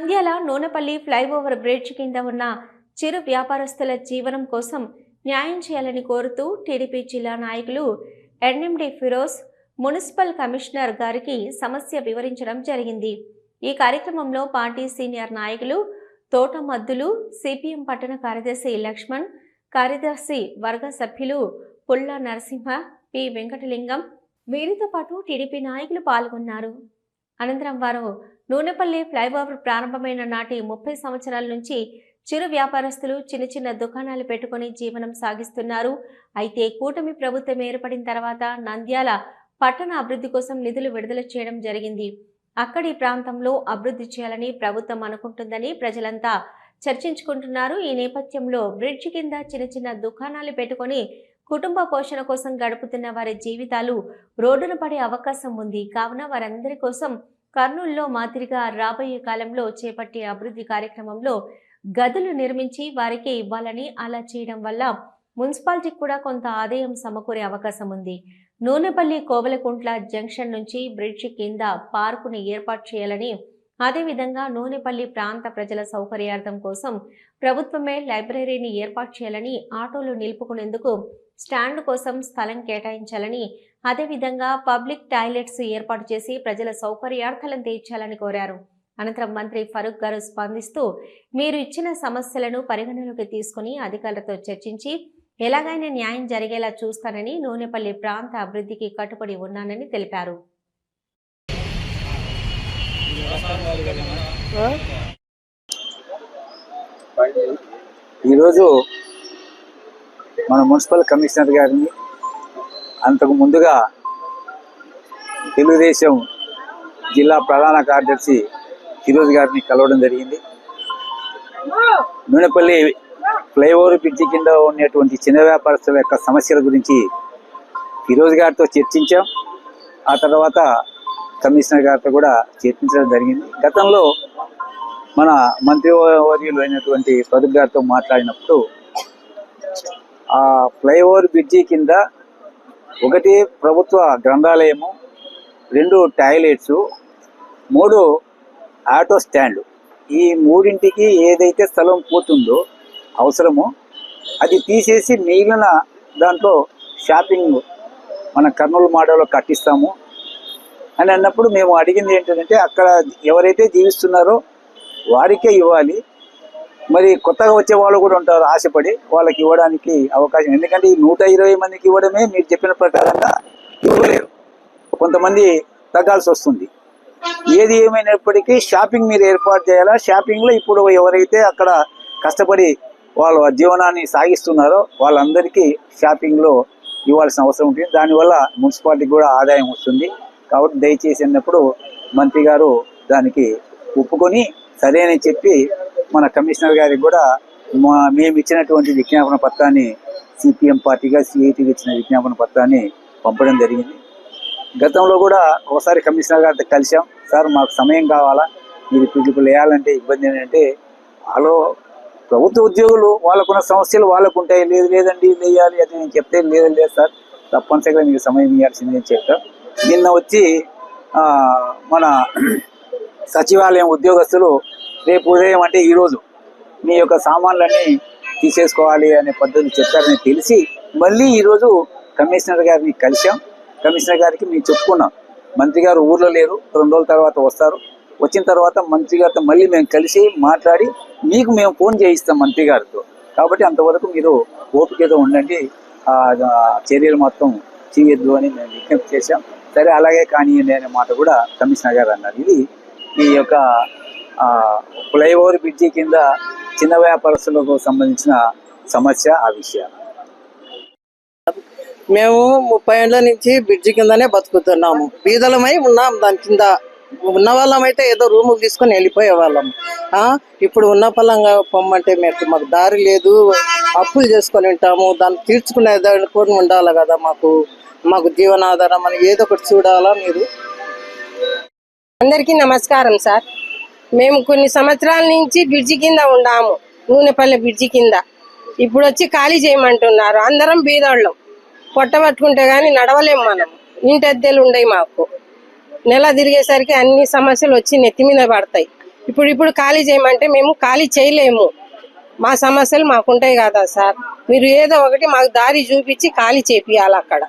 Nandyal Nunepalli flyover bridge కింద ఉన్న చిరు వ్యాపారస్తుల జీవనం కోసం న్యాయం చేయాలని కోరుతూ టీడీపీ జిల్లా నాయకులు ఎన్ఎండి ఫిరోజ్ మున్సిపల్ కమిషనర్ గారికి సమస్య వివరించడం జరిగింది. ఈ కార్యక్రమంలో పార్టీ సీనియర్ నాయకులు తోటమద్దులు సిపిఎం పట్టణ కార్యదర్శి లక్ష్మణ్ కార్యదర్శి వర్గ సభ్యులు పుల్ల నరసింహ పి. వెంకటలింగం. వీరితో పాటు టీడీపీ నాయకులు పాల్గొన్నారు. అనంతరం వారు నూనెపల్లి ఫ్లైఓవర్ ప్రారంభమైన నాటి ముప్పై సంవత్సరాల నుంచి చిరు వ్యాపారస్తులు చిన్న చిన్న దుకాణాలు పెట్టుకొని జీవనం సాగిస్తున్నారు. అయితే కూటమి ప్రభుత్వం ఏర్పడిన తర్వాత నంద్యాల పట్టణ అభివృద్ధి కోసం నిధులు విడుదల చేయడం జరిగింది. అక్కడి ప్రాంతంలో అభివృద్ధి చేయాలని ప్రభుత్వం అనుకుంటుందని ప్రజలంతా చర్చించుకుంటున్నారు. ఈ నేపథ్యంలో బ్రిడ్జ్ కింద చిన్న చిన్న దుకాణాలు పెట్టుకొని కుటుంబ పోషణ కోసం గడుపుతున్న వారి జీవితాలు రోడ్డున పడే అవకాశం ఉంది. కావున వారందరి కోసం కర్నూలులో మాదిరిగా రాబోయే కాలంలో చేపట్టే అభివృద్ధి కార్యక్రమంలో గదులు నిర్మించి వారికి ఇవ్వాలని అలా చేయడం వల్ల మున్సిపాలిటీకి కూడా కొంత ఆదాయం సమకూరే అవకాశం ఉంది. నూనెపల్లి కోవలకుంట్ల జంక్షన్ నుంచి బ్రిడ్జి కింద పార్కుని ఏర్పాటు చేయాలని అదేవిధంగా నూనెపల్లి ప్రాంత ప్రజల సౌకర్యార్థం కోసం ప్రభుత్వమే లైబ్రరీని ఏర్పాటు చేయాలని ఆటోలు నిలుపుకునేందుకు స్టాండ్ కోసం స్థలం కేటాయించాలని అదేవిధంగా పబ్లిక్ టాయిలెట్స్ ఏర్పాటు చేసి ప్రజల సౌకర్యార్థాలను తీర్చాలని కోరారు. అనంతరం మంత్రి ఫరూక్ గారు స్పందిస్తూ మీరు ఇచ్చిన సమస్యలను పరిగణలోకి తీసుకుని అధికారులతో చర్చించి ఎలాగైనా న్యాయం జరిగేలా చూస్తానని నూనెపల్లి ప్రాంత అభివృద్ధికి కట్టుబడి ఉన్నానని తెలిపారు. ఈరోజు మన మున్సిపల్ కమిషనర్ గారిని అంతకు ముందుగా తెలుగుదేశం జిల్లా ప్రధాన కార్యదర్శి ఫిరోజ్ గారిని కలవడం జరిగింది. నూనెపల్లి ఫ్లైఓవర్ బ్రిడ్జి కింద ఉన్నటువంటి చిన్న వ్యాపారస్తుల యొక్క సమస్యల గురించి ఫిరోజ్ గారితో చర్చించాం. ఆ తర్వాత కమిషనర్ గారితో కూడా చర్చించడం జరిగింది. గతంలో మన మంత్రివర్యులు అయినటువంటి ఫరూక్ గారితో మాట్లాడినప్పుడు ఆ ఫ్లైఓవర్ బ్రిడ్జి కింద ఒకటి ప్రభుత్వ గ్రంథాలయము రెండు టాయిలెట్స్ మూడు ఆటో స్టాండ్ ఈ మూడింటికి ఏదైతే స్థలం పోతుందో అవసరమో అది తీసేసి మిగిలిన దాంట్లో షాపింగ్ మన కర్నూలు మాడలో కట్టిస్తాము. అని అన్నప్పుడు మేము అడిగింది ఏంటంటే అక్కడ ఎవరైతే జీవిస్తున్నారో వారికే ఇవ్వాలి. మరి కొత్తగా వచ్చే వాళ్ళు కూడా ఉంటారు ఆశపడి వాళ్ళకి ఇవ్వడానికి అవకాశం. ఎందుకంటే ఈ నూట ఇరవై మందికి ఇవ్వడమే మీరు చెప్పిన ప్రకారంగా ఇవ్వలేరు. కొంతమంది తగ్గాల్సి వస్తుంది. ఏది ఏమైనప్పటికీ షాపింగ్ మీరు ఏర్పాటు చేయాలా? షాపింగ్లో ఇప్పుడు ఎవరైతే అక్కడ కష్టపడి వాళ్ళ జీవనాన్ని సాగిస్తున్నారో వాళ్ళందరికీ షాపింగ్లో ఇవ్వాల్సిన అవసరం ఉంటుంది. దానివల్ల మున్సిపాలిటీకి కూడా ఆదాయం వస్తుంది. కాబట్టి దయచేసి అన్నప్పుడు మంత్రి గారు దానికి ఒప్పుకొని సరే అని చెప్పి మన కమిషనర్ గారికి కూడా మా మేము ఇచ్చినటువంటి విజ్ఞాపన పత్రాన్ని సిపిఎం పార్టీగా సిఐటికి ఇచ్చిన విజ్ఞాపన పత్రాన్ని పంపడం జరిగింది. గతంలో కూడా ఒకసారి కమిషనర్ గారితో కలిసాం సార్ మాకు సమయం కావాలా? మీరు పిల్లలు వేయాలంటే ఇబ్బంది ఏంటంటే వాళ్ళు ప్రభుత్వ ఉద్యోగులు వాళ్ళకున్న సమస్యలు వాళ్ళకు ఉంటాయి లేదు లేదండి వేయాలి అది నేను చెప్తే లేదు లేదు సార్. తప్పనిసరిగా మీకు సమయం ఇవ్వాల్సింది అని చెప్పాం. నిన్న వచ్చి మన సచివాలయం ఉద్యోగస్తులు రేపు ఉదయం అంటే ఈరోజు మీ యొక్క సామాన్లన్నీ తీసేసుకోవాలి అనే పద్ధతి చెప్పారని తెలిసి మళ్ళీ ఈరోజు కమిషనర్ గారిని కలిసాం కమిషనర్ గారికి మేము చెప్పుకున్నాం. మంత్రి గారు ఊర్లో లేరు. రెండు రోజుల తర్వాత వస్తారు. వచ్చిన తర్వాత మంత్రి గారితో మళ్ళీ మేము కలిసి మాట్లాడి మీకు మేము ఫోన్ చేయిస్తాం మంత్రి గారితో. కాబట్టి అంతవరకు మీరు ఓపికతో ఉండండి. ఆ చర్యలు మొత్తం చేయొద్దు అని మేము విజ్ఞప్తి చేశాం. సరే అలాగే కానీయండి అనే మాట కూడా కమిషనర్ గారు అన్నారు. ఇది ఈ యొక్క ఫ్లైఓవర్ బ్రిడ్జి కింద చిన్న వ్యాపారస్తులకు సంబంధించిన సమస్య ఆ విషయాలు. మేము ముప్పై ఏళ్ళ నుంచి బ్రిడ్జి కిందనే బతుకుతున్నాము. బీదలమై ఉన్నాం దాని కింద. ఉన్న వాళ్ళమైతే ఏదో రూములు తీసుకొని వెళ్ళిపోయే వాళ్ళం ఆ, ఇప్పుడు ఉన్న పలంగా పొమ్మంటే మీకు మాకు దారి లేదు. అప్పులు చేసుకొని ఉంటాము. దాన్ని తీర్చుకునే దానికొని ఉండాలి కదా మాకు. మాకు జీవనాధారం అని ఏదో ఒకటి చూడాలా మీరు? అందరికీ నమస్కారం సార్. మేము కొన్ని సంవత్సరాల నుంచి బ్రిడ్జి కింద ఉన్నాము నూనెపల్లి బ్రిడ్జి కింద. ఇప్పుడు వచ్చి ఖాళీ చేయమంటున్నారు. అందరం బీదోళ్ళం. పొట్ట పట్టుకుంటే కానీ నడవలేము మనం. ఇంటి అద్దెలు ఉండయి మాకు. నెల తిరిగేసరికి అన్ని సమస్యలు వచ్చి నెత్తి మీద పడతాయి. ఇప్పుడు ఇప్పుడు ఖాళీ చేయమంటే మేము ఖాళీ చేయలేము. మా సమస్యలు మాకుంటాయి కదా సార్. మీరు ఏదో ఒకటి మాకు దారి చూపించి ఖాళీ చేపియాలి అక్కడ.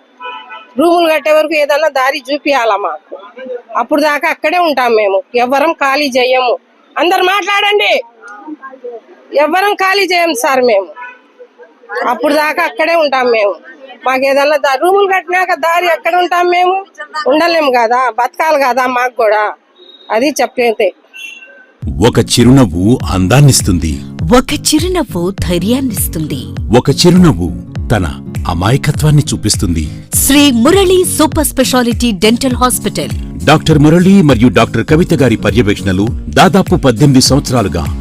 రూములు కట్టే వరకు ఏదన్నా దారి చూపియాలా మాకు? అప్పుడు దాకా అక్కడే ఉంటాం మేము. ఎవ్వరం ఖాళీ చేయము అందరు మాట్లాడండి. ఎవ్వరం ఖాళీ చేయం సార్ మేము. అప్పుడు దాకా అక్కడే ఉంటాం మేము. మాకు ఏదన్నా రూములు కట్టినాక దారి ఎక్కడ ఉంటాం మేము? ఉండలేము కదా. బతకాలి కదా మాకు కూడా. అది చెప్పేది. ఒక చిరునవ్వు అందాన్నిస్తుంది. ఒక చిరునవ్వు ధైర్యాన్నిస్తుంది. ఒక చిరునవ్వు తన అమాయకత్వాన్ని చూపిస్తుంది. Sri Murali super speciality dental hospital. Doctor Murali మరియు డాక్టర్ కవిత గారి పర్యవేక్షణలు దాదాపు పద్దెనిమిది సంవత్సరాలుగా